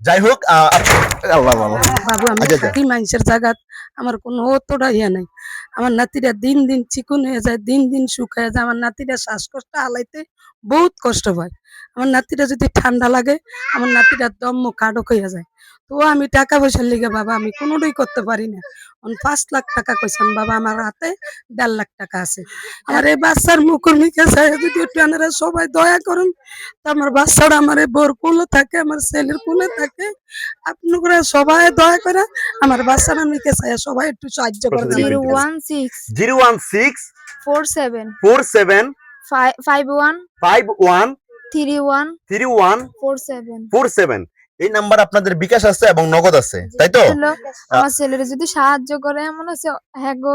যাই হোক আল্লাহ বাবু আমি। মানুষের জায়গা আমার কোনো অতটা ইয়ে নাই। আমার নাতিরা দিন দিন চিকুন হয়ে যায় দিন দিন শুকায় যায়। আমার নাতিরা শ্বাসকষ্ট হালাইতে বহুত কষ্ট হয় আমার নাতিরা যদি ঠান্ডা লাগে আমার নাতিরা দম মুখ কাডক হয়ে যায়। তো আমি টাকা পয়সার লিগে বাবা আমি কোনোটাই করতে পারি না। অন পাঁচ লাখ টাকা কইছেন বাবা আমার হাতে দেড় লাখ টাকা আছে। আর এই বাচ্চার মুখর্মিকে চাই যদি একটু আনারা সবাই দয়া করুন তো আমার বাচ্চাটা আমার এই বোর কোলে থাকে আমার ছেলের কোলে থাকে। আপনারা সবাই দয়া করে আমার বাচ্চারা মিকে চাই সবাই একটু সাহায্য করে zero one six zero one six four seven four seven five one five one three one three one four seven four seven এই নাম্বার আপনাদের বিকাশ আছে এবং নগদ আছে তাই তো? আমার ছেলেরা যদি সাহায্য করে এমন আছে হ্যাঁ গো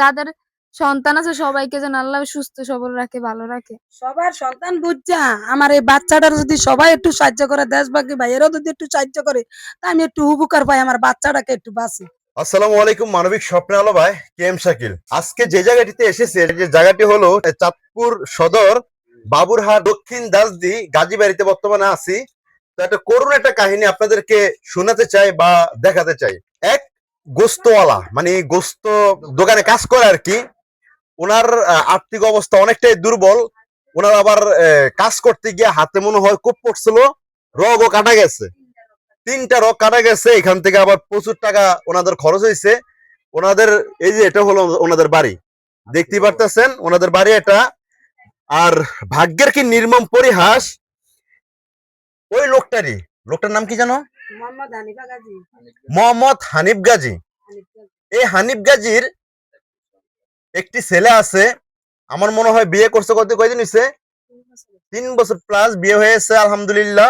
যাদের সন্তান আছে সবাইকে যেন আল্লাহ সুস্থ সবল রাখে ভালো রাখে। সবার সন্তান বুঝছা আমার এই বাচ্চাটার যদি সবাই একটু সাহায্য করে দেশবাসী ভাইয়েরাও যদি একটু সাহায্য করে তা আমি একটু উপকার পাই আমার বাচ্চাটাকে একটু বাঁচি। আসসালামু আলাইকুম মানবিক স্বপ্ন আলো ভাই কে এম শাকিল। আজকে যে জায়গাটিতে এসেছে যে জায়গাটি হলো চাঁদপুর সদর বাবুরহাট দক্ষিণ দাসদি গাজীবাড়িতে বর্তমানে আছি। একটা করুন একটা কাহিনী আপনাদেরকে শোনাতে চাই বা দেখাতে চাই। এক গোস্তওয়ালা মানে গোস্ত দোকানে কাজ করে আর কি, ওনার আর্থিক অবস্থা অনেকটাই দুর্বল, ওনার আবার কাজ করতে গিয়ে হাতে মনে হয় খুব পড়ছিল, রগও কাটা গেছে। তিনটা রক কাটা গেছে, এখান থেকে আবার প্রচুর টাকা ওনাদের খরচ হয়েছে ওনাদের, এই যে এটা হলো ওনাদের বাড়ি, দেখতে পারতেছেন? ওনাদের বাড়ি এটা, আর ভাগ্যের কি নির্মম পরিহাস ওই লোকটারই। লোকটার নাম কি জানো? মোহাম্মদ হানিফা গাজী। এই হানিফ গাজীর একটি ছেলে আছে আমার মনে হয় বিয়ে করছে কত কয়দিন হয়েছে তিন বছর। প্লাস বিয়ে হয়েছে আলহামদুলিল্লাহ।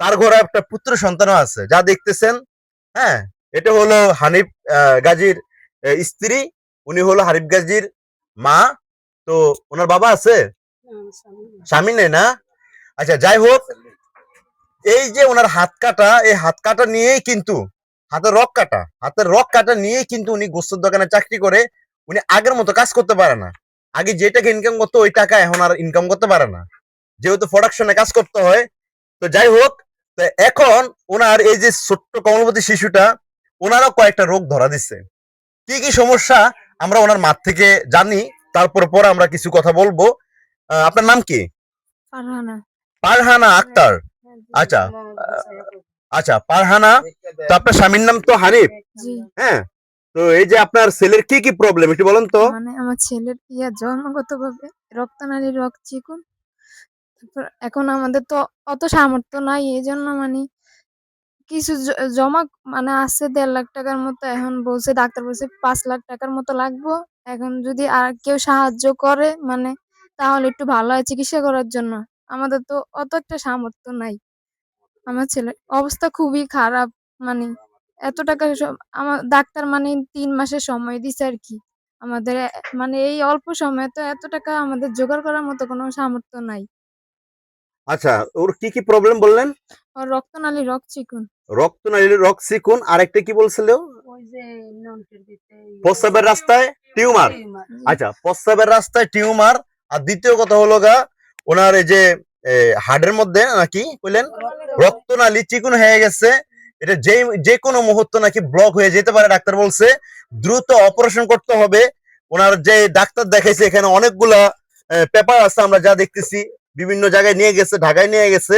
তার ঘরে একটা পুত্র সন্তানও আছে যা দেখতেছেন হ্যাঁ? এটা হলো হানিফ গাজীর স্ত্রী উনি হলো হানিফ গাজীর মা। তো ওনার বাবা আছে? স্বামী নেই না? আচ্ছা যাই হোক এই যে ওনার হাত কাটা এই হাত কাটা নিয়েই কিন্তু হাতের রক কাটা হাতের রক কাটা নিয়েই কিন্তু উনি গোস্তের দোকানে চাকরি করে উনি আগের মতো কাজ করতে পারে না। আগে যে টাকা ইনকাম করতো ওই টাকা এখন আর ইনকাম করতে পারে না। যেহেতু প্রোডাকশনে কাজ করতে হয় তো যাই হোক তো এখন ওনার এই যে ছোট্ট কমলবতী শিশুটা ওনারও কয়েকটা রোগ ধরা দিচ্ছে কি কি সমস্যা আমরা ওনার মাঠ থেকে জানি তারপর পর আমরা কিছু কথা বলব। আপনার নাম কি? ফারহানা। পারহানা আক্তার। আচ্ছা। আচ্ছা পারহানা তো আপনার স্বামীর নাম তো হানিফ। হ্যাঁ তো এই যে আপনার ছেলের কি কি প্রবলেম একটু বলেন তো। মানে আমার ছেলের ইয়া জন্মগত ভাবে রক্তনালী রক্ত চিকুন এখন আমাদের তো অত সামর্থ্য নাই এই জন্য মানে কিছু জমা মানে আছে দেড় লাখ টাকার মতো এখন বলছে ডাক্তার বলছে পাঁচ লাখ টাকার মতো লাগবো। এখন যদি আর কেউ সাহায্য করে মানে তাহলে একটু ভালো হয় চিকিৎসা করার জন্য। আমাদের তো অত একটা সামর্থ্য নাই। আমার ছেলের অবস্থা খুবই খারাপ মানে এত টাকা সব- আমার ডাক্তার মানে তিন মাসের সময় দিছে আর কি। আমাদের মানে এই অল্প সময়ে তো এত টাকা আমাদের জোগাড় করার মতো কোনো সামর্থ্য নাই। আচ্ছা ওর কি কি প্রবলেম বললেন? আর রক্তনালী রক্ত চিকুন। রক্ত নালীর রক সিকুন আরেকটা কি বলছিল? প্রস্রাবের রাস্তায় টিউমার। আচ্ছা প্রস্রাবের রাস্তায় টিউমার আর দ্বিতীয় কথা হলো গা ওনার এই যে হার্টের মধ্যে নাকি বললেন রক্তনালী চিকুন হয়ে গেছে। এটা যে যে কোনো মুহূর্ত নাকি ব্লক হয়ে যেতে পারে, ডাক্তার বলছে। দ্রুত অপারেশন করতে হবে। ওনার যে ডাক্তার দেখাইছে, এখানে অনেকগুলা পেপার আছে, আমরা যা দেখতেছি। বিভিন্ন জায়গায় নিয়ে গেছে, ঢাকায় নিয়ে গেছে।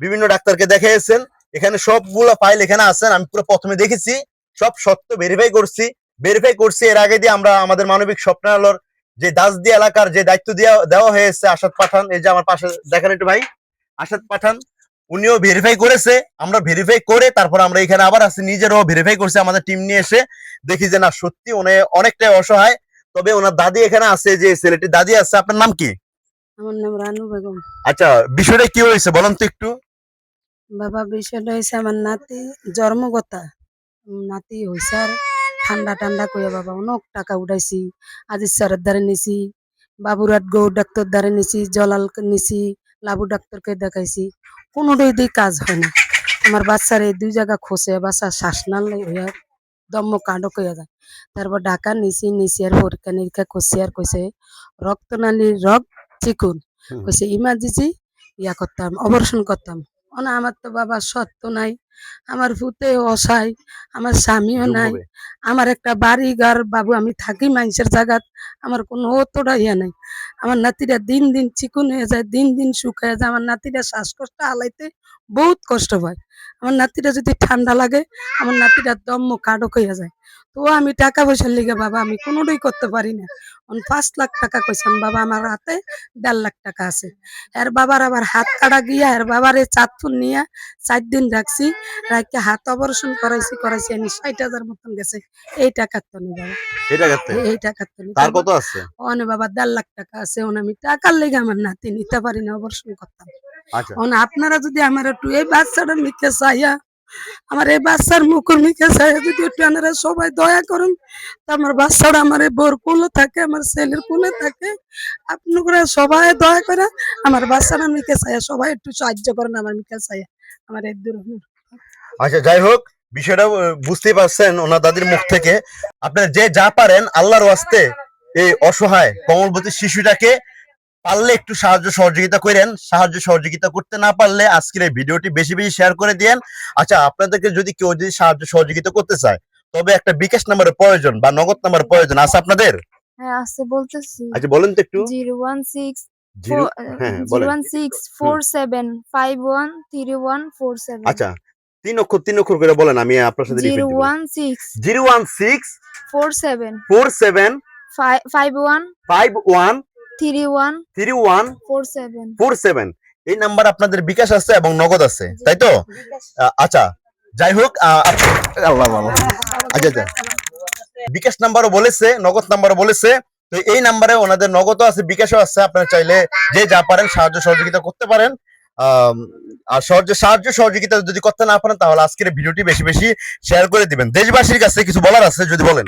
বিভিন্ন ডাক্তারকে দেখাইছেন। এখানে সবগুলা ফাইল এখানে আছেন, আমি পুরো প্রথমে দেখেছি। সব সত্য ভেরিফাই করছি। ভেরিফাই করছি, এর আগে দিয়ে আমরা আমাদের মানবিক স্বপ্নালর যে দাসদি এলাকার যে দায়িত্ব দেওয়া দেওয়া হয়েছে, আসাদ পাঠান, এই যে আমার পাশে, দেখেন একটু ভাই। আসাদ পাঠান উনিও ভেরিফাই করেছে আমরা ভেরিফাই করে তারপর আমরা এখানে আবার আছি নিজেরও ভেরিফাই করছে আমাদের টিম নিয়ে এসে দেখি যে না সত্যি উনি অনেকটাই অসহায়। তবে ওনার দাদি এখানে আছে যে ছেলেটির দাদি আছে আপনার নাম কি? আমার নাম রানু বেগম। আচ্ছা বিষয়টা কি হয়েছে বলেন তো একটু? বাবা বিষয়টা হয়েছে আমার নাতি জন্মগতা। নাতি হয়েছে আর ঠান্ডা ঠান্ডা কইয়া বাবা অনেক টাকা উঠাইছি আজি স্যারের দ্বারে নিছি বাবুরাট গৌ ডাক্তার দ্বারে নিছি জলাল নিছি লাবু ডাক্তারকে দেখাইছি কোনোটাই দিয়ে কাজ হয় না। আমার বাচ্চার এই দুই জায়গা খসে বাচ্চা শ্বাস নালে হইয়া দম্ম কাণ্ড কইয়া যায়। তারপর ঢাকা নিচি নিচি আর পরীক্ষা নিরীক্ষা করছি আর কইছে রক্তনালীর রক চিকুন। কইছে ইমার্জেন্সি ইয়া করতাম অপারেশন করতাম। ওনা আমার তো বাবা সত্য নাই আমার ভূতে অসায় আমার স্বামীও নাই। আমার একটা বাড়ি ঘর বাবু আমি থাকি মানুষের জায়গাত আমার কোনো অতটা ইয়ে নাই। আমার নাতিরা দিন দিন চিকুন হয়ে যায় দিন দিন শুকায় যায় আমার নাতিরা শ্বাসকষ্ট হালাইতে বহুত কষ্ট হয় আমার নাতিরা যদি ঠান্ডা লাগে আমার নাতিরা দম কাডক হয়ে যায়। তো আমি টাকা পয়সার লিগে বাবা আমি কোনোটাই করতে পারি না। পাঁচ লাখ টাকা কইছেন বাবা আমার হাতে দেড় লাখ টাকা আছে। এর বাবার আবার হাত কাটা গিয়া এর বাবারে চাঁদপুর নিয়ে চার দিন রাখছি রাখতে হাত অপারেশন করাইছি করাইছি আমি ষাট হাজার মতন গেছে। এই টাকার তো নেই বাবা। এই- টাকার তো নেই তার কত আছে? অনে বাবা দেড় লাখ টাকা আছে। ওন আমি টাকার লেগে আমার নাতি নিতে পারি না অপারেশন করতাম। আচ্ছা। আপনারা যদি আমার একটু এই বাচ্চাটা মিকে চাইয়া আমার এই বাচ্চার মুখের যদি একটু সবাই দয়া করুন আমার বাচ্চাটা আমার এই বোর কোলে থাকে, আমার ছেলের কোলে থাকে। আপনারা সবাই দয়া করে আমার বাচ্চাটা মিকে চাইয়া সবাই একটু সাহায্য করেন আমার মিকে চাইয়া আমার এই দূর আচ্ছা যাই হোক, বিষয়টা বুঝতে পারছেন ওনার দাদির মুখ থেকে। আপনারা যে যা পারেন, আল্লাহর ওয়াস্তে এই অসহায়, কমলবতী শিশুটাকে পারলে একটু সাহায্য সহযোগিতা করেন। সাহায্য সহযোগিতা করতে না পারলে আজকের এই ভিডিওটি বেশি বেশি শেয়ার করে দিয়েন। আচ্ছা আপনাদেরকে যদি কেউ যদি সাহায্য সহযোগিতা করতে চায় তবে একটা বিকাশ নাম্বারের প্রয়োজন বা নগদ নাম্বারের প্রয়োজন আছে আপনাদের? হ্যাঁ আছে বলতেছি। আচ্ছা বলেন তো একটু। জিরো ওয়ান সিক্স জিরো হ্যাঁ আচ্ছা তিন অক্ষর তিন অক্ষর করে বলেন আমি আপনার সাথে zero one six zero one six four seven. Four seven five one five one three one three one four seven four seven এই নাম্বার আপনাদের বিকাশ আছে এবং নগদ আছে তাই তো? আচ্ছা যাই হোক আল্লাহ আল্লাহ। আচ্ছা আচ্ছা বিকাশ নাম্বারও বলেছে নগদ নাম্বারও বলেছে তো এই নাম্বারে ওনাদের নগদও আছে বিকাশও আছে আপনারা চাইলে যে যা পারেন সাহায্য সহযোগিতা করতে পারেন। আর সাহায্য সাহায্য সহযোগিতা যদি করতে না পারেন তাহলে আজকের ভিডিওটি বেশি বেশি শেয়ার করে দিবেন। দেশবাসীর কাছে কিছু বলার আছে যদি বলেন।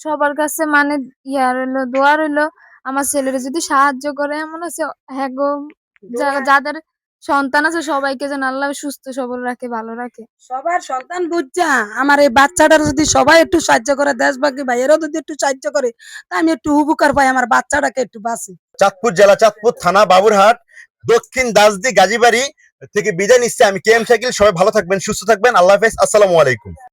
সবার কাছে মানে ইয়া রইল দোয়া রইল আমার ছেলেরা যদি সাহায্য করে এমন আছে হ্যাঁ গো যাদের সন্তান আছে সবাইকে যেন আল্লাহ সুস্থ সবল রাখে ভালো রাখে। সবার সন্তান বুঝছা আমার এই বাচ্চাটার যদি সবাই একটু সাহায্য করে দেশবাসী ভাইয়েরাও যদি একটু সাহায্য করে তা আমি একটু উপকার পাই আমার বাচ্চাটাকে একটু বাঁচি। চাঁদপুর জেলা চাঁদপুর থানা বাবুরহাট দক্ষিণ দাসদি গাজীবাড়ি থেকে বিদায় নিচ্ছে। আমি কে এম শাকিল সবাই ভালো থাকবেন সুস্থ থাকবেন। আল্লাহ হাফেজ আসসালামু আলাইকুম।